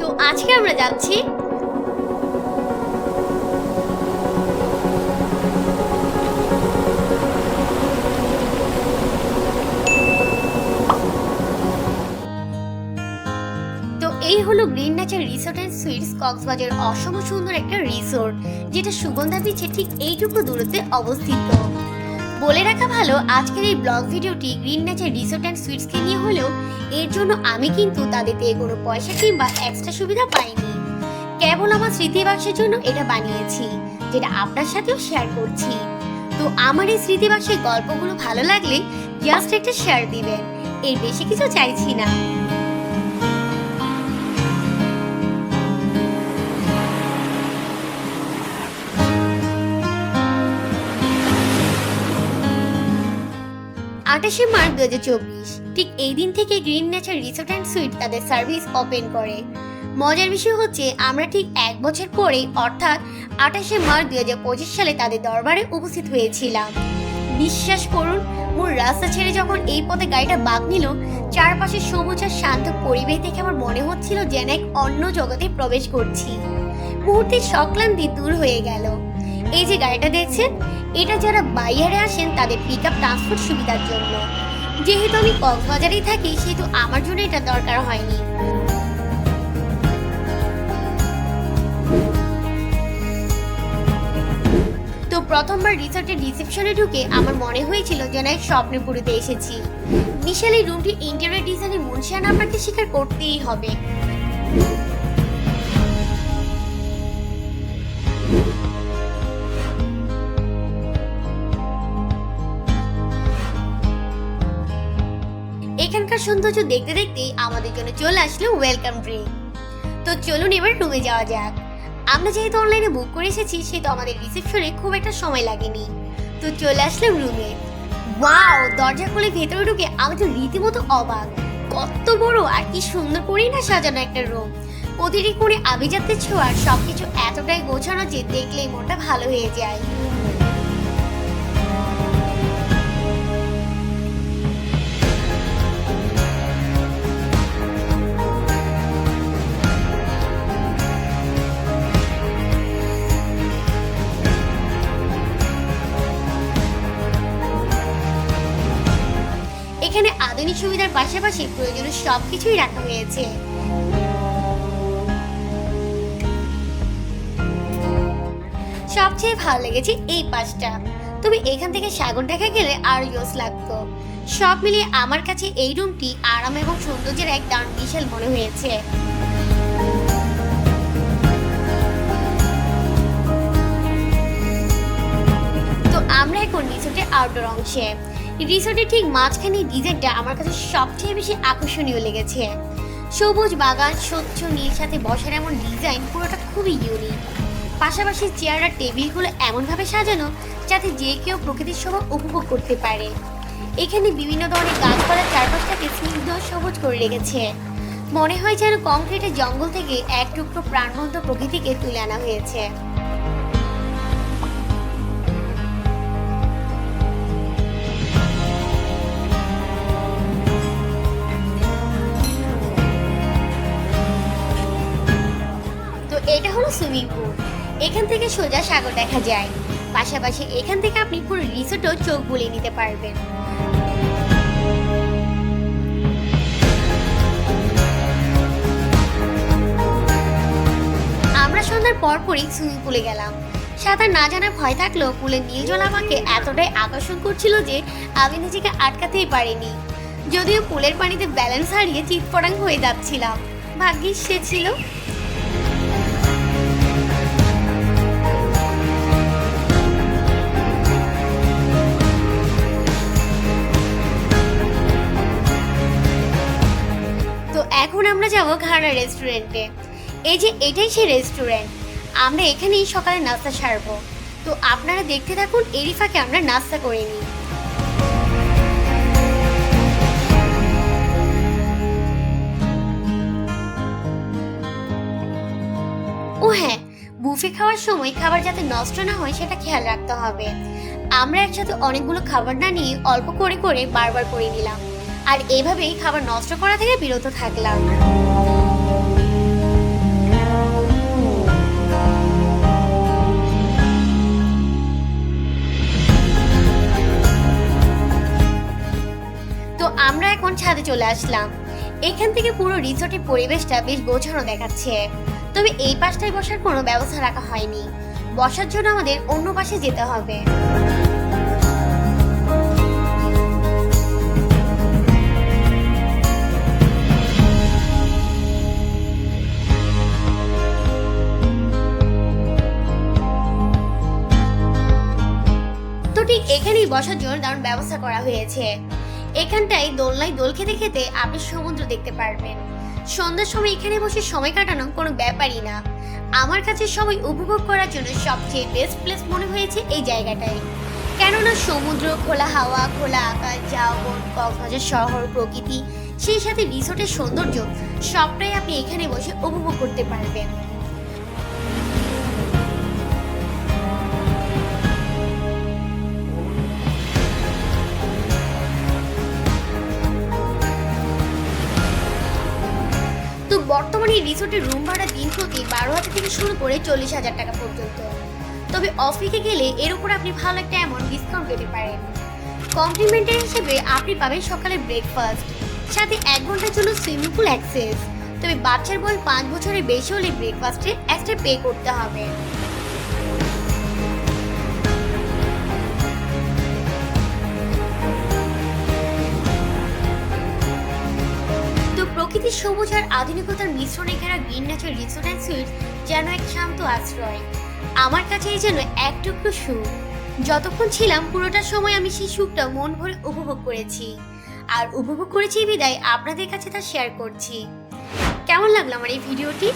তো আজকে আমরা যাচ্ছি এই হলো green Nature resort and suites Cox's Bazar অসম সুন্দর একটা রিসোর্ট, যেটা সুগন্ধা বিচে ঠিক এইটুকু দূরত্বে অবস্থিত। বলে রাখা ভালো, আজকের এই ব্লগ ভিডিওটি গ্রিন ন্যাচের রিসোর্ট অ্যান্ড সুইটসকে নিয়ে হলেও এর জন্য আমি কিন্তু তাদের থেকে কোনো পয়সা কিংবা এক্সট্রা সুবিধা পাইনি। কেবল আমার স্মৃতি বাক্সের জন্য এটা বানিয়েছি, যেটা আপনার সাথেও শেয়ার করছি। তো আমার এই স্মৃতি বাক্সের গল্পগুলো ভালো লাগলে জাস্ট একটা শেয়ার দিবেন, এর বেশি কিছু চাইছি না। আঠাশে মার্চ দু হাজার চব্বিশ, ঠিক এই দিন থেকে green nature resort and suite তাদের সার্ভিস ওপেন করে। মজার বিষয় হচ্ছে, আমরা ঠিক এক বছর পরে, অর্থাৎ আঠাশে মার্চ দু হাজার পঁচিশ সালে তাদের দরবারে উপস্থিত হয়েছিলাম। বিশ্বাস করুন মোর রাস্তা ছেড়ে যখন এই পথে গাড়িটা বাঁক নিল চারপাশে সবুজ আর শান্ত পরিবেশ দেখে আমার মনে হচ্ছিল যেন এক অন্য জগতে প্রবেশ করছি। মুহূর্তে সক্লান্তি দূর হয়ে গেল। এই যে গাড়িটা দেখছেন, এটা যারা বাইয়ারে আসেন তাদের পিক আপ ট্রান্সপোর্ট সুবিধার জন্য। যেহেতু আমি কক্সবাজারেই থাকি, সেহেতু আমার জন্য এটা দরকার হয়নি। তো প্রথমবার রিসর্টের রিসেপশনে ঢুকে আমার মনে হয়েছিল যেন এক স্বপ্নের পুরীতে এসেছি। বিশাল এই রুমটির ইন্টেরিয়র ডিজাইনের মুনশিয়ান আপনাকে স্বীকার করতেই হবে। সৌন্দর্য দেখতে দেখতে আমাদের জন্য চলে আসলো ওয়েলকাম ড্রিঙ্ক তো চলুন এবার রুমে যাওয়া যাক। আমরা যেহেতু অনলাইনে বুক করে এসেছি, সেহেতু আমাদের রিসেপশনে খুব একটা সময় লাগেনি। তো চলে আসলাম রুমে ওয়াও দরজা খুলে ভেতরে ঢুকে আমি তো রীতিমতো অবাক। কত বড় আর কি সুন্দর করেই না সাজানো একটা রুম প্রতিটি কোণে আভিজাত্যের ছোঁয়ার সবকিছু এতটাই গোছানো যে দেখলেই মনটা ভালো হয়ে যায়। এখানে আধুনিক সুবিধার পাশাপাশি প্রয়োজনীয় সবকিছুই রাখা হয়েছে। সবচেয়ে ভালো লেগেছে এই পাশটা। তবে এখান থেকে সাগর দেখা গেলে আর ইয়স লাগতো। সব মিলিয়ে আমার কাছে এই রুমটি আরাম এবং সৌন্দর্যের এক দারুণ বিশাল মনে হয়েছে। তো আমরা এখন নিচে আউটডোর অংশে। রিসোর্টের ঠিক মাঝখানে ডিজাইনটা আমার কাছে সবচেয়ে বেশি আকর্ষণীয় লেগেছে। সবুজ বাগান, স্বচ্ছ নীল সাথে বসার এমন ডিজাইন পুরোটা খুবই ইউনিক পাশাপাশি চেয়ার আর টেবিলগুলো এমনভাবে সাজানো যাতে যে কেউ প্রকৃতির শোভা উপভোগ করতে পারে। এখানে বিভিন্ন ধরনের গাছপালার চারপাশটাকে স্নিগ্ধ সবুজ করে রেখেছে। মনে হয় যেন কংক্রিটের জঙ্গল থেকে এক টুকরো প্রাণবন্ত প্রকৃতিকে তুলে আনা হয়েছে। হলো সুইমিং পুল এখান থেকে সোজা সাগর দেখা যায়। পাশাপাশি এখান থেকে আপনি পুরো রিসোর্টও চোখ বুলিয়ে নিতে পারবেন। আমরা সন্ধ্যার পরপরই সুইমিং পুলে গেলাম। সাঁতার না জানার ভয় থাকলেও পুলের নীল জল আমাকে এতটাই আকর্ষণ করছিল যে আমি নিজেকে আটকাতেই পারিনি। যদিও পুলের পানিতে ব্যালেন্স হারিয়ে চিৎপটাং হয়ে যাচ্ছিলাম। ভাগ্যিস সে ছিল। এখন আমরা যাব ঘানা রেস্টুরেন্টে এই যে এটাই সেই রেস্টুরেন্ট আমরা এখানেই সকালে নাস্তা সারবো। তো আপনারা দেখতে থাকুন, এরই ফাঁকে আমরা নাস্তা করে নিই। ও হ্যাঁ বুফে খাওয়ার সময় খাবার যাতে নষ্ট না হয়, সেটা খেয়াল রাখতে হবে। আমরা একসাথে অনেকগুলো খাবার না নিয়ে অল্প করে করে বারবার করে নিলাম। আর এভাবেই খাবার নষ্ট করা থেকে বিরত থাকলাম। তো আমরা এখন ছাদে চলে আসলাম। এখান থেকে পুরো রিসোর্টের পরিবেশটা বেশ গোছানো দেখাচ্ছে। তবে এই পাশটায় বসার কোনো ব্যবস্থা রাখা হয়নি। বসার জন্য আমাদের অন্য পাশে যেতে হবে। এখানেই বসার জন্য দারুণ ব্যবস্থা করা হয়েছে। এখানটায় দোলনায় দোল খেতে খেতে আপনি সমুদ্র দেখতে পারবেন। সন্ধ্যার সময় এখানে বসে সময় কাটানো কোনো ব্যাপারই না। আমার কাছে সময় উপভোগ করার জন্য সবচেয়ে বেস্ট প্লেস মনে হয়েছে এই জায়গাটাই কেননা সমুদ্র, খোলা হাওয়া, খোলা আকাশ জাওবন কক্সবাজার শহর, প্রকৃতি, সেই সাথে রিসোর্টের সৌন্দর্য, সবটাই আপনি এখানে বসে উপভোগ করতে পারবেন। বর্তমানে এই রিসোর্টের রুম ভাড়া দিন প্রতি বারো হাজার থেকে শুরু করে চল্লিশ হাজার টাকা পর্যন্ত। তবে অফিসে গেলে এর উপর আপনি ভালো একটা এমন ডিসকাউন্ট পেতে পারেন। কমপ্লিমেন্টারি হিসেবে আপনি পাবেন সকালে ব্রেকফাস্ট সাথে এক ঘণ্টার জন্য সুইমিং পুল অ্যাক্সেস তবে বাচ্চার বয়স পাঁচ বছরের বেশি হলে ব্রেকফাস্টে এক্সট্রা পে করতে হবে। প্রকৃতির সবুজ আর আধুনিকতার মিশ্রণে ঘেরা গ্রিন ন্যাচার রিসোর্ট অ্যান্ড যেন এক শান্ত আশ্রয়। আমার কাছে এই যেন এক টুকরো সুখ। যতক্ষণ ছিলাম, পুরোটা সময় আমি সেই সুখটা মন ভরে উপভোগ করেছি। আর উপভোগ করেছি বিদায় আপনাদের কাছে তা শেয়ার করছি। কেমন লাগল আমার এই ভিডিওটি?